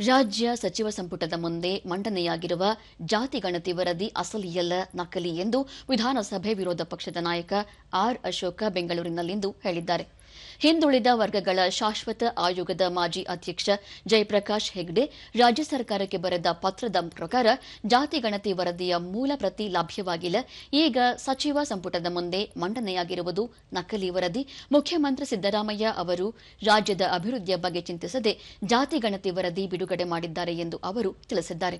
ರಾಜ್ಯ ಸಚಿವ ಸಂಪುಟದ ಮುಂದೆ ಮಂಡನೆಯಾಗಿರುವ ಜಾತಿ ಗಣತಿ ವರದಿ ಅಸಲಿಯಲ್ಲ, ನಕಲಿ ಎಂದು ವಿಧಾನಸಭೆ ವಿರೋಧ ಪಕ್ಷದ ನಾಯಕ ಆರ್ ಅಶೋಕ ಬೆಂಗಳೂರಿನಲ್ಲಿಂದು ಹೇಳಿದ್ದಾರೆ. ಹಿಂದುಳಿದ ವರ್ಗಗಳ ಶಾಶ್ವತ ಆಯೋಗದ ಮಾಜಿ ಅಧ್ಯಕ್ಷ ಜಯಪ್ರಕಾಶ್ ಹೆಗ್ಡೆ ರಾಜ್ಯ ಸರ್ಕಾರಕ್ಕೆ ಬರೆದ ಪತ್ರದ ಪ್ರಕಾರ ಜಾತಿ ಗಣತಿ ವರದಿಯ ಮೂಲ ಪ್ರತಿ ಲಭ್ಯವಾಗಿಲ್ಲ. ಈಗ ಸಚಿವ ಸಂಪುಟದ ಮುಂದೆ ಮಂಡನೆಯಾಗಿರುವುದು ನಕಲಿ ವರದಿ. ಮುಖ್ಯಮಂತ್ರಿ ಸಿದ್ದರಾಮಯ್ಯ ಅವರು ರಾಜ್ಯದ ಅಭಿವೃದ್ಧಿಯ ಬಗ್ಗೆ ಚಿಂತಿಸದೆ ಜಾತಿ ಗಣತಿ ವರದಿ ಬಿಡುಗಡೆ ಮಾಡಿದ್ದಾರೆ ಎಂದು ಅವರು ತಿಳಿಸಿದ್ದಾರೆ.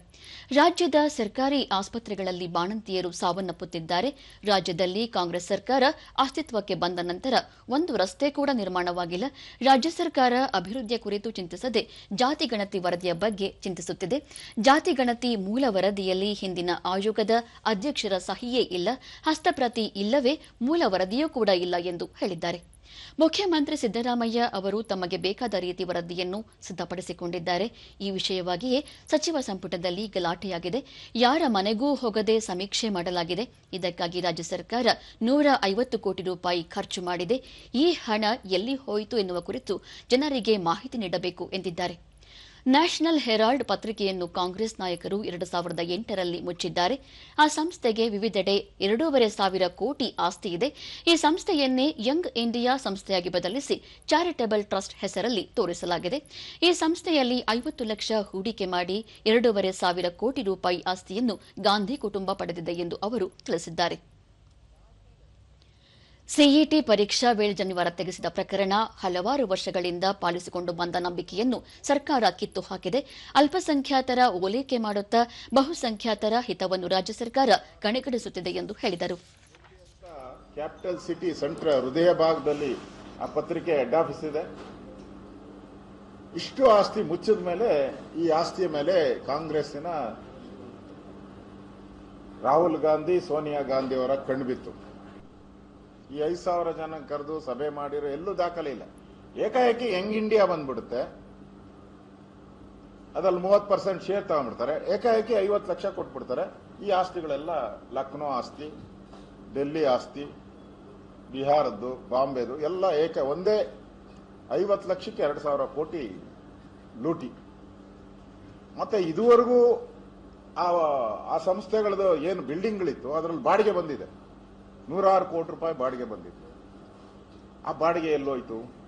ರಾಜ್ಯದ ಸರ್ಕಾರಿ ಆಸ್ಪತ್ರೆಗಳಲ್ಲಿ ಬಾಣಂತಿಯರು ಸಾವನ್ನಪ್ಪುತ್ತಿದ್ದಾರೆ. ರಾಜ್ಯದಲ್ಲಿ ಕಾಂಗ್ರೆಸ್ ಸರ್ಕಾರ ಅಸ್ತಿತ್ವಕ್ಕೆ ಬಂದ ನಂತರ ಒಂದು ರಸ್ತೆ ಕೂಡ ನಿರ್ಮಾಣವಾಗಿಲ್ಲ. ರಾಜ್ಯ ಸರ್ಕಾರ ಅಭಿವೃದ್ಧಿಯ ಕುರಿತು ಚಿಂತಿಸದೆ ಜಾತಿ ಗಣತಿ ವರದಿಯ ಬಗ್ಗೆ ಚಿಂತಿಸುತ್ತಿದೆ. ಜಾತಿ ಗಣತಿ ಮೂಲ ವರದಿಯಲ್ಲಿ ಹಿಂದಿನ ಆಯೋಗದ ಅಧ್ಯಕ್ಷರ ಸಹಿಯೇ ಇಲ್ಲ. ಹಸ್ತಪ್ರತಿ ಇಲ್ಲವೇ ಮೂಲ ವರದಿಯೂ ಕೂಡ ಇಲ್ಲ ಎಂದು ಹೇಳಿದ್ದಾರೆ. ಮುಖ್ಯಮಂತ್ರಿ ಸಿದ್ದರಾಮಯ್ಯ ಅವರು ತಮಗೆ ಬೇಕಾದ ರೀತಿ ವರದಿಯನ್ನು ಸಿದ್ಧಪಡಿಸಿಕೊಂಡಿದ್ದಾರೆ. ಈ ವಿಷಯವಾಗಿಯೇ ಸಚಿವ ಸಂಪುಟದಲ್ಲಿ ಗಲಾಟೆಯಾಗಿದೆ. ಯಾರ ಮನೆಗೂ ಹೋಗದೆ ಸಮೀಕ್ಷೆ ಮಾಡಲಾಗಿದೆ. ಇದಕ್ಕಾಗಿ ರಾಜ್ಯ ಸರ್ಕಾರ ನೂರ ಐವತ್ತು ಕೋಟಿ ರೂಪಾಯಿ ಖರ್ಚು ಮಾಡಿದೆ. ಈ ಹಣ ಎಲ್ಲಿ ಹೋಯಿತು ಎನ್ನುವ ಕುರಿತು ಜನರಿಗೆ ಮಾಹಿತಿ ನೀಡಬೇಕು ಎಂದಿದ್ದಾರೆ. ನ್ಯಾಷನಲ್ ಹೆರಾಲ್ಡ್ ಪತ್ರಿಕೆಯನ್ನು ಕಾಂಗ್ರೆಸ್ ನಾಯಕರು ಎರಡು ಸಾವಿರದ ಎಂಟರಲ್ಲಿ ಮುಚ್ಚಿದ್ದಾರೆ. ಆ ಸಂಸ್ಥೆಗೆ ವಿವಿಧೆಡೆ ಎರಡೂವರೆ ಸಾವಿರ ಕೋಟಿ ಆಸ್ತಿ ಇದೆ. ಈ ಸಂಸ್ಥೆಯನ್ನೇ ಯಂಗ್ ಇಂಡಿಯಾ ಸಂಸ್ಥೆಯಾಗಿ ಬದಲಿಸಿ ಚಾರಿಟಬಲ್ ಟ್ರಸ್ಟ್ ಹೆಸರಲ್ಲಿ ತೋರಿಸಲಾಗಿದೆ. ಈ ಸಂಸ್ಥೆಯಲ್ಲಿ ಐವತ್ತು ಲಕ್ಷ ಹೂಡಿಕೆ ಮಾಡಿ ಎರಡೂವರೆ ಸಾವಿರ ಕೋಟಿ ರೂಪಾಯಿ ಆಸ್ತಿಯನ್ನು ಗಾಂಧಿ ಕುಟುಂಬ ಪಡೆದಿದೆ ಎಂದು ಅವರು ತಿಳಿಸಿದ್ದಾರೆ. ಸಿಇಟಿ ಪರೀಕ್ಷಾ ವೇಳೆ ಜನಿವಾರ ತೆಗೆಸಿದ ಪ್ರಕರಣ ಹಲವಾರು ವರ್ಷಗಳಿಂದ ಪಾಲಿಸಿಕೊಂಡು ಬಂದ ನಂಬಿಕೆಯನ್ನು ಸರ್ಕಾರ ಕಿತ್ತು ಹಾಕಿದೆ. ಅಲ್ಪಸಂಖ್ಯಾತರ ಓಲೈಕೆ ಮಾಡುತ್ತಾ ಬಹುಸಂಖ್ಯಾತರ ಹಿತವನ್ನು ರಾಜ್ಯ ಸರ್ಕಾರ ಕಡೆಗಣಿಸುತ್ತಿದೆ ಎಂದು ಹೇಳಿದರು. ಕ್ಯಾಪಿಟಲ್ ಸಿಟಿ ಸೆಂಟರ್ ಹೃದಯ ಭಾಗದಲ್ಲಿ ಆ ಪತ್ರಿಕೆ ಹೆಡ್ ಆಫೀಸ್ ಇದೆ. ಇಷ್ಟು ಆಸ್ತಿ ಮುಚ್ಚಿದ ಮೇಲೆ ಈ ಆಸ್ತಿಯ ಮೇಲೆ ಕಾಂಗ್ರೆಸ್ಸಿನ ರಾಹುಲ್ ಗಾಂಧಿ, ಸೋನಿಯಾ ಗಾಂಧಿ ಅವರ ಕಣ್ಣು ಬಿತ್ತು. ಈ ಐದು ಸಾವಿರ ಜನ ಕರೆದು ಸಭೆ ಮಾಡಿರೋ ಎಲ್ಲೂ ದಾಖಲೆ ಇಲ್ಲ. ಏಕಾಏಕಿ ಯಂಗ್ ಇಂಡಿಯಾ ಬಂದ್ಬಿಡುತ್ತೆ. ಅದ್ರಲ್ಲಿ ಮೂವತ್ತು ಪರ್ಸೆಂಟ್ ಶೇರ್ ತಗೊಂಡ್ಬಿಡ್ತಾರೆ. ಏಕಾಏಕಿ ಐವತ್ತು ಲಕ್ಷ ಕೊಟ್ಬಿಡ್ತಾರೆ. ಈ ಆಸ್ತಿಗಳೆಲ್ಲ ಲಕ್ನೋ ಆಸ್ತಿ, ಡೆಲ್ಲಿ ಆಸ್ತಿ, ಬಿಹಾರದ್ದು, ಬಾಂಬೆದು ಎಲ್ಲ ಏಕ, ಒಂದೇ ಐವತ್ತು ಲಕ್ಷಕ್ಕೆ ಎರಡು ಸಾವಿರ ಕೋಟಿ ಲೂಟಿ. ಮತ್ತೆ ಇದುವರೆಗೂ ಆ ಸಂಸ್ಥೆಗಳದ್ದು ಏನು ಬಿಲ್ಡಿಂಗ್ಗಳಿತ್ತು ಅದರಲ್ಲಿ ಬಾಡಿಗೆ ಬಂದಿದೆ. ನೂರಾರು ಕೋಟಿ ರೂಪಾಯಿ ಬಾಡಿಗೆ ಬಂದಿತ್ತು. ಆ ಬಾಡಿಗೆ ಎಲ್ಲೋಯ್ತು?